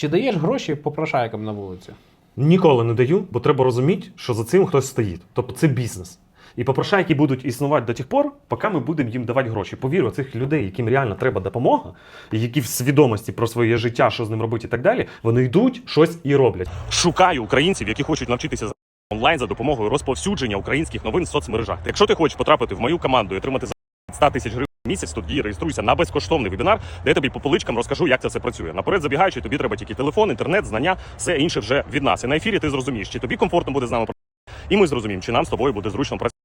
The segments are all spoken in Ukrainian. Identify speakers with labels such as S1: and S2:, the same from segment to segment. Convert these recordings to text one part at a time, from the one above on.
S1: Чи даєш гроші попрошайкам на вулиці?
S2: Ніколи не даю, бо треба розуміти, що за цим хтось стоїть. Тобто це бізнес. І попрошайки будуть існувати до тих пор, поки ми будемо їм давати гроші. Повірю, цих людей, яким реально треба допомога, і які в свідомості про своє життя, що з ним робити і так далі, вони йдуть щось і роблять.
S3: Шукаю українців, які хочуть навчитися за- онлайн за допомогою розповсюдження українських новин в соцмережах. Якщо ти хочеш потрапити в мою команду і отримати за 100 тисяч гривень місяць, тоді реєструйся на безкоштовний вебінар, де я тобі по поличкам розкажу, як це все працює. Наперед забігаючи, тобі треба тільки телефон, інтернет, знання, все інше вже від нас. І на ефірі ти зрозумієш, чи тобі комфортно буде з нами працювати, і ми зрозуміємо, чи нам з тобою буде зручно працювати.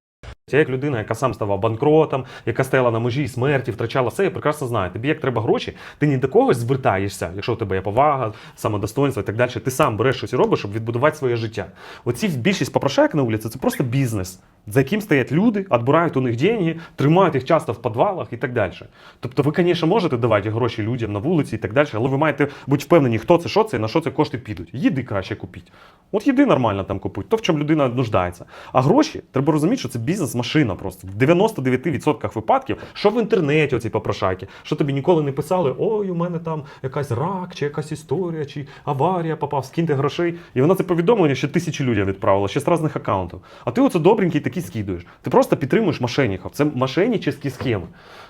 S2: Я як людина, яка сам ставав банкротом, яка стояла на межі смерті, втрачала все, я прекрасно знаю. Тобі як треба гроші, ти не до когось звертаєшся, якщо у тебе є повага, самодостоинство і так далі. Ти сам береш щось і робиш, щоб відбудувати своє життя. Оці більшість попрошайок на вулиці це просто бізнес, за яким стоять люди, відбирають у них деньги, тримають їх часто в підвалах і так далі. Тобто, ви, звісно, можете давати гроші людям на вулиці і так далі, але ви маєте бути впевнені, хто це, що це на що це кошти підуть. Їди краще купіть. От їди нормально там купують, то в чому людина нуждається. А гроші треба розуміти, що це бізнес-машина просто. В 99% випадків, що в інтернеті оці попрошайки, що тобі ніколи не писали, ой, у мене там якась рак, чи якась історія, чи аварія попав, скиньте грошей. І вона це повідомлення ще тисячі людям відправила, ще з різних аккаунтів. А ти оце добренький такий скидуєш. Ти просто підтримуєш мошенників. Це мошенническі схеми.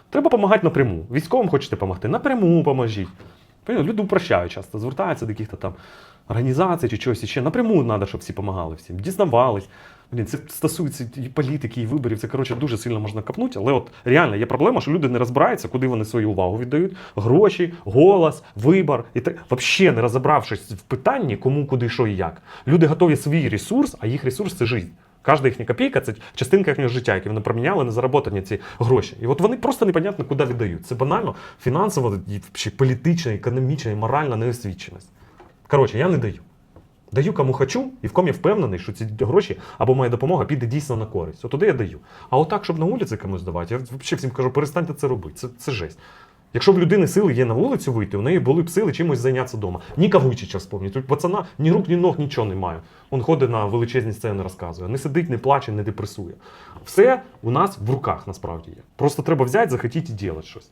S2: Треба допомагати напряму. Військовим хочете допомогти, напряму поможіть. Люди упрощають часто, звертаються до яких-то там організацій чи чогось ще. Напряму треба, щоб всі допомагали всім, дізнавались. Це стосується і політики, і виборів. Це коротше дуже сильно можна капнути. Але от реально є проблема, що люди не розбираються, куди вони свою увагу віддають. Гроші, голос, вибор. І так взагалі не розібравшись в питанні, кому, куди, що і як. Люди готові свій ресурс, а їх ресурс це життя. Кожна їхня копійка це частинка їхнього життя, яке вони проміняли на зароботані ці гроші. І от вони просто непонятно куди віддають. Це банально фінансово, політична, економічна і моральна неосвіченість. Коротше, я не даю. Даю кому хочу, і в кому я впевнений, що ці гроші або моя допомога піде дійсно на користь. От туди я даю. А отак, щоб на вулиці комусь давати, я взагалі всім кажу, перестаньте це робити. Це, це жесть. Якщо б людини сили є на вулицю вийти, у неї були б сили чимось зайнятися вдома. Ні Вуйчича вспомніть. Тут пацана ні рук, ні ног, нічого немає. Він ходить на величезні сцени, розказує. Не сидить, не плаче, не депресує. Все у нас в руках насправді є. Просто треба взяти, захотіти і робити щось.